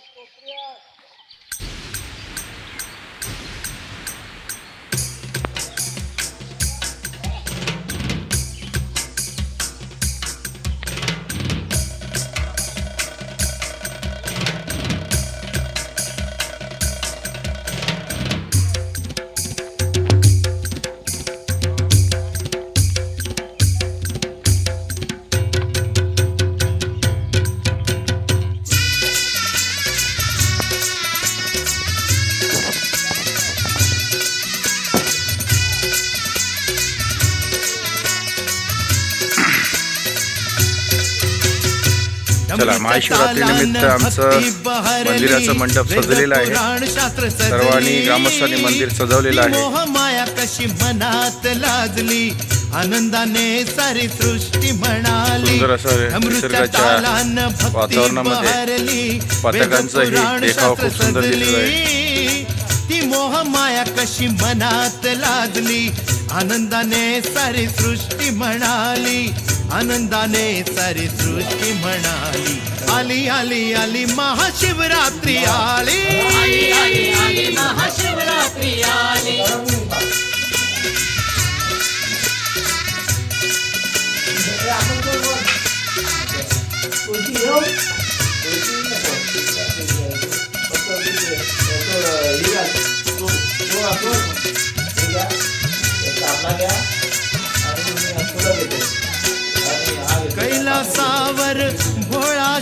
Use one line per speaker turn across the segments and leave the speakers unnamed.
başkası şey yok. महाशिवरात्रीनिमित्त आमचं मंदिराचं मंडप सजलेलं आहे. सर्वांनी ग्रामस्थांनी मंदिर
सजवलेलं आहे. मोह
माया कशी मनात लाजली आनंदाने सारी सृष्टी म्हणाली. सुंदर
असं निसर्गाच्या
वातावरणामध्ये पताकांचं हे देखाव खूप सुंदर दिसत आहे. ती मोह माया कशी मनात लाजली आनंदाने सारी सृष्टी म्हणाली. आनंदाने सारी सृष्टी म्हणाली. आली आली आली महाशिवरात्री आली.
महाशिवरात्री आली.
कैलासावर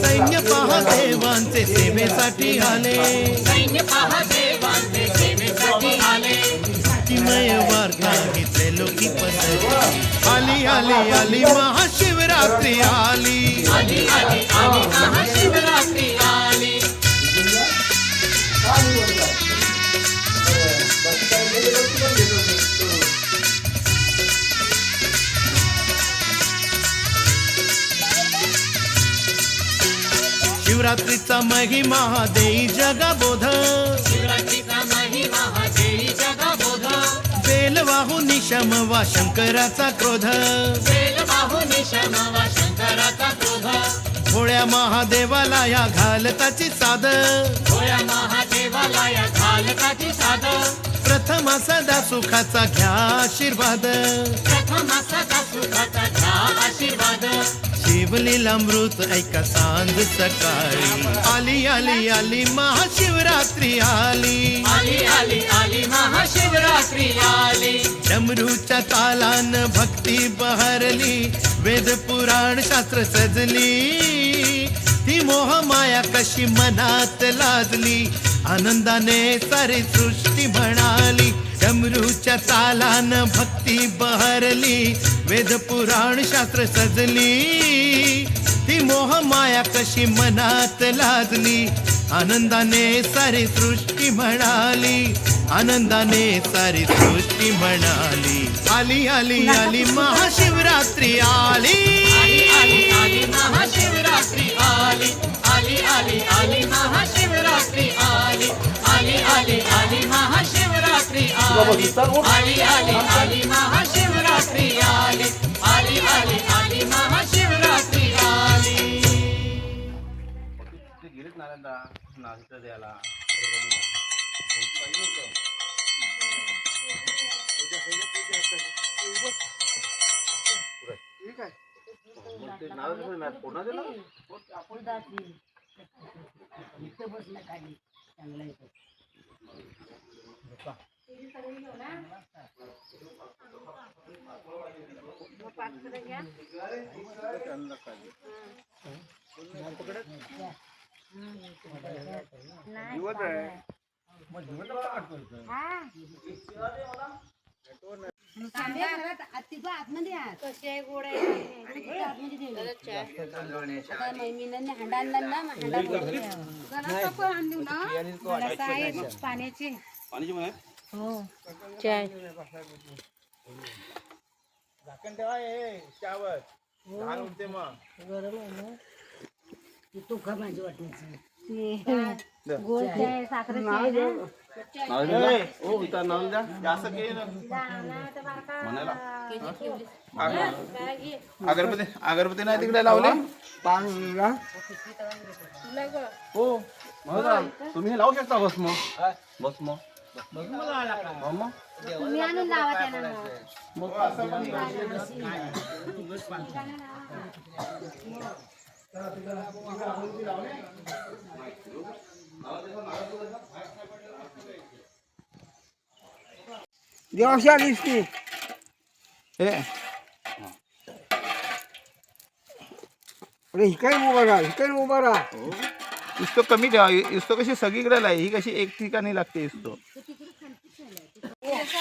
सैन्य पहादेवांचे सेवेसाठी आले
सैन्य पहादेवांचे सेवेसाठी आले
भक्तिमय वार्ता घेतले लोकी पसरी आली आली आली महाशिवरात्री आली
आली आली आली महाशिवरात्री
शिवरात्रीचा महिमा देई जगाबोध.
शिवरात्रीचा महिमा देई जगबोध.
बेल वाहू निशम वा शंकराचा क्रोध.
बेल बाहुनी शमावा शंकराचा क्रोध.
भोळ्या महादेवाला या घालताची साध
भोळ्या महादेवाला या घालताची साध
प्रथम सदा सुखाचा घ्या आशीर्वाद.
प्रथम सदा सुखाचा घ्या आशीर्वाद.
शिवलीलामृत ऐका सांज सकाळी. आली आली आली महाशिवरात्री आली.
आली आली आली महाशिवरात्री आली.
डमरूच्या तालान भक्ती बहरली. वेद पुराण शास्त्र सजली. ती मोह माया कशी मनात लाजली. आनंदाने सारी सृष्टी म्हणाली. डमरूच्या तालान भक्ती बहरली. वेद पुराण शास्त्र सजली. मोह माया कशी मनात लाजली आनंदाने सारी सृष्टी म्हणाली आनंदाने सारी सृष्टी म्हणाली आली आली आली महाशिवरात्री आली आली आली
आली महाशिवरात्री आली आली आली आली महाशिवरात्री आली आली आली आली महाशिवरात्री आली आली आली आली महाशिवरात्री आली आली आली
నాకెంత నచ్చుతుంది అలా
पाच जिवत आहे मग. जिवत काट करतो कसे गोड आहे आतमध्ये
हांडा आणला ना
हांडा आणली ना
पाण्याची हो चाय झाकण
ठेवा हे चावत घाल उठते मग गरम आहे ना गोड
चाय
साखरेची
आहे ना.
हो उतर नाव द्या.
जास्त केली ना. अगरबत्ती अगरबत्ती नाही तिकडे लावले?
हो. मग तुम्ही हे लावू शकता बस मग. बस मग.
हो
मग?
तुम्ही
आणून
लावा
त्यांना मग.
देवाशी
आलीस की।
हे
अरे, हिकाय उभा राहा, हिकाय उभा राहा।
इस्तो कमी ठेवा इस्तो कशी सगळीकडे लाई ही एक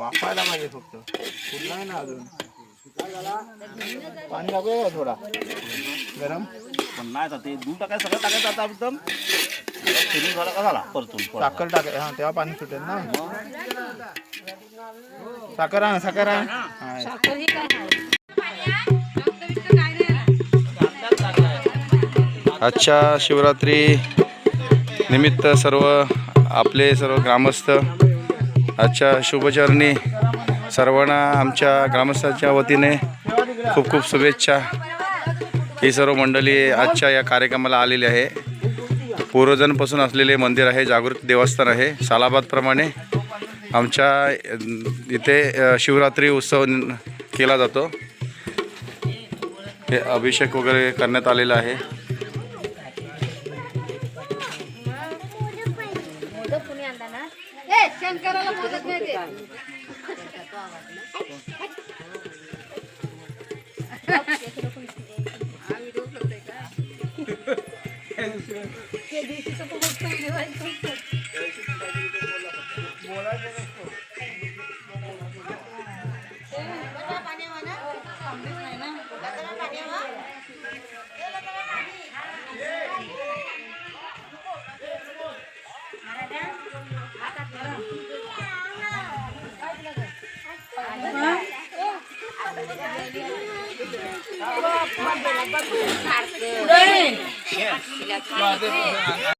वाफायला पाहिजे फक्त. नाही ना अजून. पाणी लागूया का थोडा. गरम.
पण नाही आता ते दूध टाकायचं सगळं टाकायचं आता एकदम. फिरून झाला का झाला? परतून साखर
टाकाय हा तेव्हा पाणी सुटेल ना. साखर आण साखर आण. हा. साखर ही काय आहे?
आजच्या शिवरात्री निमित्त सर्व आपले सर्व ग्रामस्थ आजच्या शुभचरणी सर्वांना आमच्या ग्रामस्थांच्या वतीने खूप खूप शुभेच्छा. ही सर्व मंडळी आजच्या या कार्यक्रमाला आलेली आहे. पूर्वजांपासून असलेले मंदिर आहे जागृत देवस्थान आहे. सालाबादप्रमाणे आमच्या इथे शिवरात्री उत्सव केला जातो. हे अभिषेक वगैरे करण्यात आलेला आहे.
Jadi ka po magpahiliwan ko. Bola
Udah ini.
对。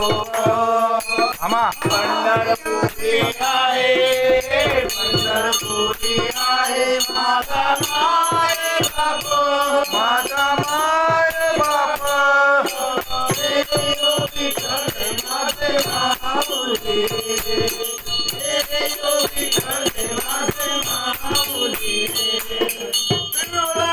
अमा आए पंडरपुरी आए माता माए बापो माता। माए बापो तेरे योगी चले माते महाबुली योगी चले माते महाबुली तनोला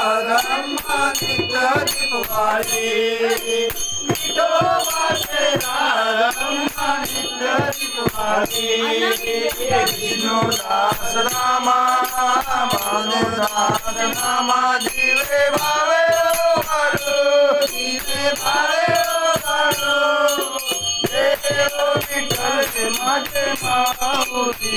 राधम्मा दिवाली मिठो
बाजे
राधम्मा दिवाली विष्णु दास रामा मानु दास रामा जीवे भावे ओ मारो जीवे भावे ओ मारो देव विठल माते माऊली